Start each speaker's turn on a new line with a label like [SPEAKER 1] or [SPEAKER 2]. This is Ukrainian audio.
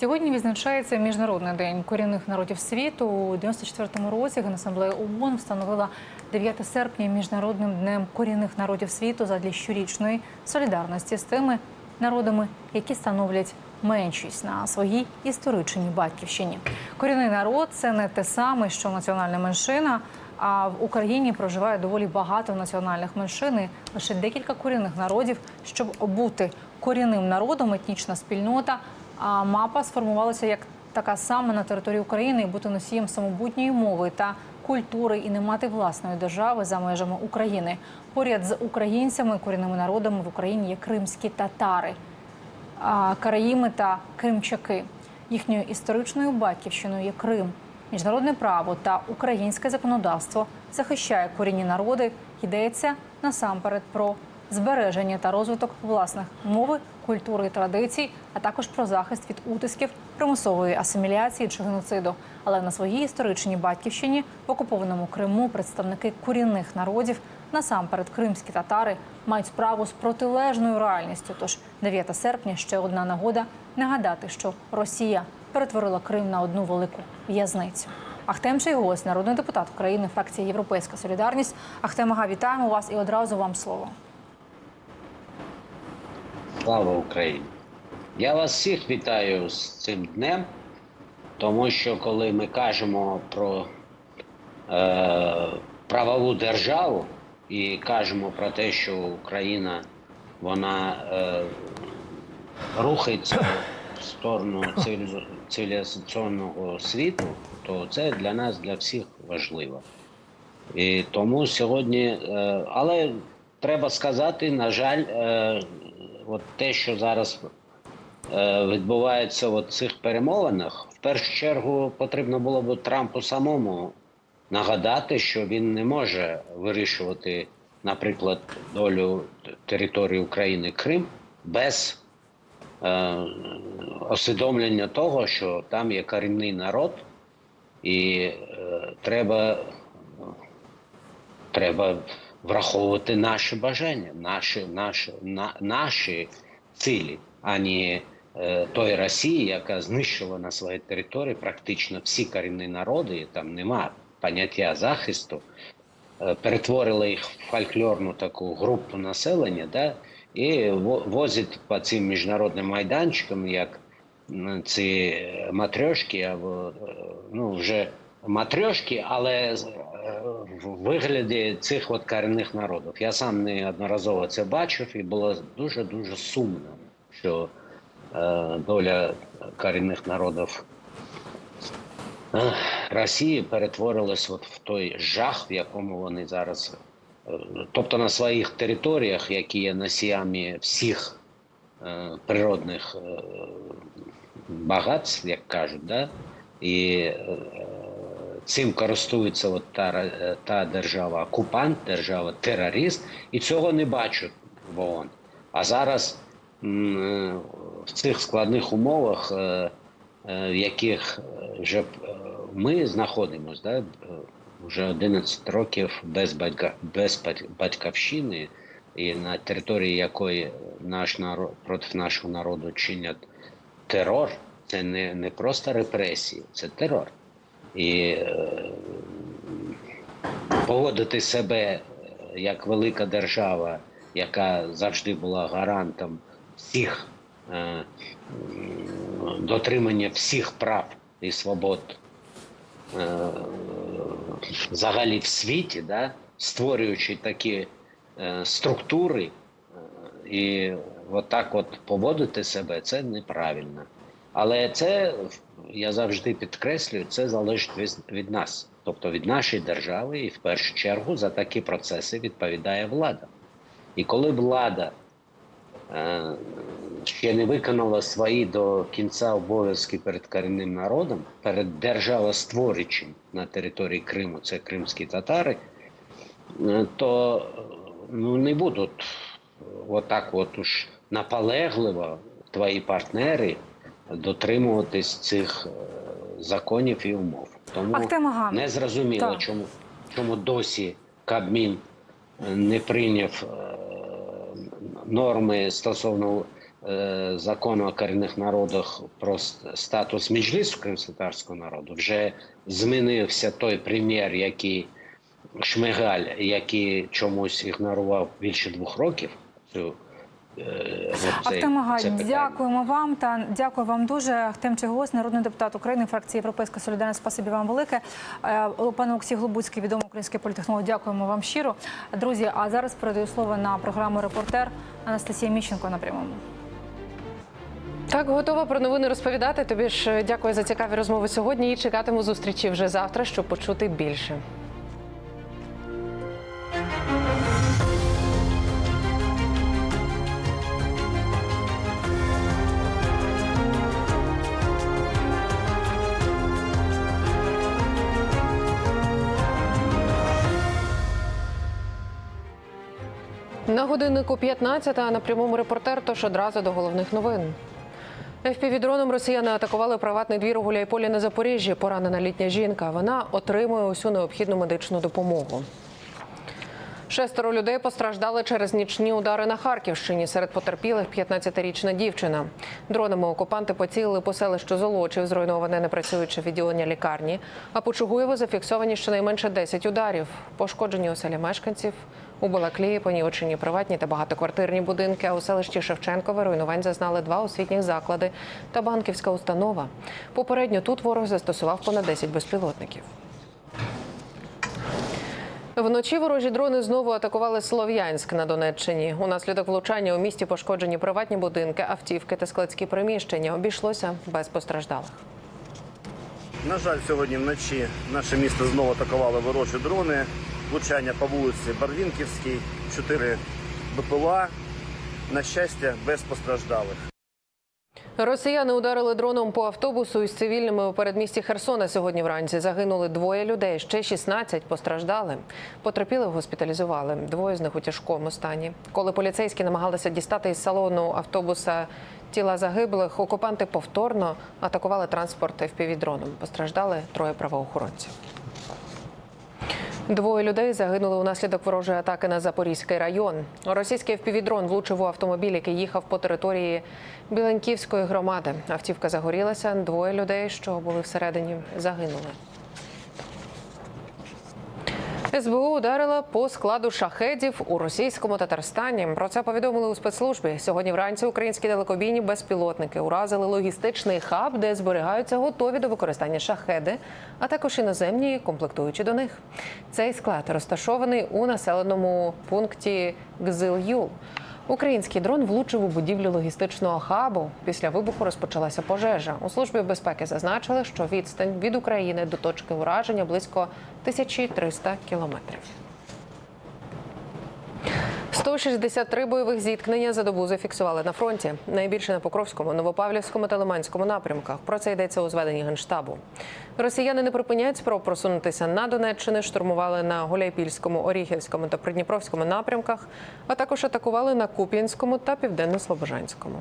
[SPEAKER 1] Сьогодні відзначається Міжнародний день корінних народів світу. У 94-му році Генасамблея ООН встановила 9 серпня міжнародним днем корінних народів світу задля щорічної солідарності з тими народами, які становлять меншість на своїй історичній батьківщині. Корінний народ це не те саме, що національна меншина. А в Україні проживає доволі багато національних меншин, і лише декілька корінних народів. Щоб бути корінним народом, етнічна спільнота. А мапа сформувалася як така сама на території України і бути носієм самобутньої мови та культури і не мати власної держави за межами України. Поряд з українцями корінними народами в Україні є кримські татари, караїми та кримчаки. Їхньою історичною батьківщиною є Крим. Міжнародне право та українське законодавство захищає корінні народи. Йдеться насамперед про збереження та розвиток власних мови, культури і традицій, а також про захист від утисків, примусової асиміляції чи геноциду. Але на своїй історичній батьківщині в окупованому Криму представники корінних народів, насамперед кримські татари, мають справу з протилежною реальністю. Тож 9 серпня ще одна нагода нагадати, що Росія перетворила Крим на одну велику в'язницю. Ахтем Чайгос, народний депутат України, фракція Європейська Солідарність. Ахтем Ага, вітаємо вас і одразу вам слово.
[SPEAKER 2] Слава Україні! Я вас всіх вітаю з цим днем, тому що коли ми кажемо про е, правову державу і кажемо про те, що Україна вона е, рухається в сторону цивілізаційного світу, то це для нас, для всіх важливо. І тому сьогодні, е, але треба сказати, на жаль, е, от те, що зараз е, відбувається в цих перемовинах, в першу чергу потрібно було б Трампу самому нагадати, що він не може вирішувати, наприклад, долю території України Крим без е, усвідомлення того, що там є корінний народ, і е, треба треба враховувати наші бажання, наші, наші, на, наші цілі, а не е, той Росії, яка знищила на своїй території практично всі корінні народи, там нема поняття захисту, е, перетворила їх в фольклорну таку групу населення, да, і во- возить по цим міжнародним майданчикам, як ці матрьошки, або е, ну, вже матрьошки, але в вигляді цих от корінних народів. Я сам неодноразово це бачив, і було дуже дуже сумно, що е, доля корінних народів е, Росії перетворилась от в той жах, в якому вони зараз, е, тобто на своїх територіях, які є носіями всіх природних багатств, як кажуть, да? і цим користується от та, та держава окупант, держава терорист, і цього не бачать в ООН. А зараз е, в цих складних умовах, е, е, в яких е, вже е, ми знаходимося, да, е, вже 11 років без батька без батьківщини, і на території якої наш народ проти нашого народу чинять терор, це не, не просто репресії, це терор. І е, поводити себе е, як велика держава, яка завжди була гарантом всіх е, дотримання всіх прав і свобод взагалі в світі, да, створюючи такі структури, і отак от поводити себе це неправильно. Але це я завжди підкреслюю, це залежить від, від нас, тобто від нашої держави, і в першу чергу за такі процеси відповідає влада. І коли влада е, ще не виконала свої до кінця обов'язки перед корінним народом, перед державостворюючим на території Криму, це кримські татари, е, то ну, не будуть отак от уж наполегливо твої партнери дотримуватись цих е, законів і умов. Тому не зрозуміло, чому, чому досі Кабмін е, не прийняв е, норми стосовно е, закону о корінних народах про статус меджлісу кримськотарського народу. Вже змінився той прем'єр, який Шмигаль, який чомусь ігнорував більше двох років цю е, це питання.
[SPEAKER 1] дякуємо вам та дякую вам дуже. Ахтем Чигос, народний депутат України, фракції Європейська Солідарність. Спасибі вам велике. Е, Пане Олексій Глобуцький, відомий український політехнолог. Дякуємо вам щиро. Друзі, а зараз передаю слово на програму Репортер Анастасія Міщенко на прямому.
[SPEAKER 3] Так, готова про новини розповідати. Тобі ж е, дякую за цікаві розмови сьогодні і чекатиму зустрічі вже завтра, щоб почути більше. На годиннику 15 а на прямому репортер, тож одразу до головних новин. ФПВ-дроном росіяни атакували приватний двір у Гуляйполі на Запоріжжі. Поранена літня жінка. Вона отримує усю необхідну медичну допомогу. Шестеро людей постраждали через нічні удари на Харківщині. Серед потерпілих 15-річна дівчина. Дронами окупанти поцілили по селищу Золочів, зруйноване непрацююче відділення лікарні. А по Чугуєву зафіксовані щонайменше 10 ударів. Пошкоджені оселі мешканців. У Балаклії понівечені приватні та багатоквартирні будинки. А у селищі Шевченкове руйнувань зазнали два освітніх заклади та банківська установа. Попередньо тут ворог застосував понад 10 безпілотників. Вночі ворожі дрони знову атакували Слов'янськ на Донеччині. Унаслідок влучання у місті пошкоджені приватні будинки, автівки та складські приміщення. Обійшлося без постраждалих.
[SPEAKER 4] На жаль, сьогодні вночі наше місто знову атакували ворожі дрони. Влучання по вулиці Барвінківській, 4 БПЛА. На щастя, без постраждалих.
[SPEAKER 3] Росіяни ударили дроном по автобусу із цивільними у передмісті Херсона сьогодні вранці. Загинули двоє людей, ще 16 постраждали. Потерпілих госпіталізували. Двоє з них у тяжкому стані. Коли поліцейські намагалися дістати із салону автобуса тіла загиблих, окупанти повторно атакували транспорт FPV-дроном. Постраждали троє правоохоронців. Двоє людей загинули унаслідок ворожої атаки на Запорізький район. Російський впівдрон влучив у автомобіль, який їхав по території Біленківської громади. Автівка загорілася. Двоє людей, що були всередині, загинули. СБУ ударила по складу шахедів у російському Татарстані. Про це повідомили у спецслужбі. Сьогодні вранці українські далекобійні безпілотники уразили логістичний хаб, де зберігаються готові до використання шахеди, а також іноземні комплектуючі до них. Цей склад розташований у населеному пункті Гзил-Юл. Український дрон влучив у будівлю логістичного хабу. Після вибуху розпочалася пожежа. У службі безпеки зазначили, що відстань від України до точки ураження близько 1300 кілометрів. 163 бойових зіткнення за добу зафіксували на фронті. Найбільше на Покровському, Новопавлівському та Лиманському напрямках. Про це йдеться у зведенні генштабу. Росіяни не припиняють спроб просунутися на Донеччини, штурмували на Гуляйпільському, Оріхівському та Придніпровському напрямках, а також атакували на Куп'янському та Південно-Слобожанському.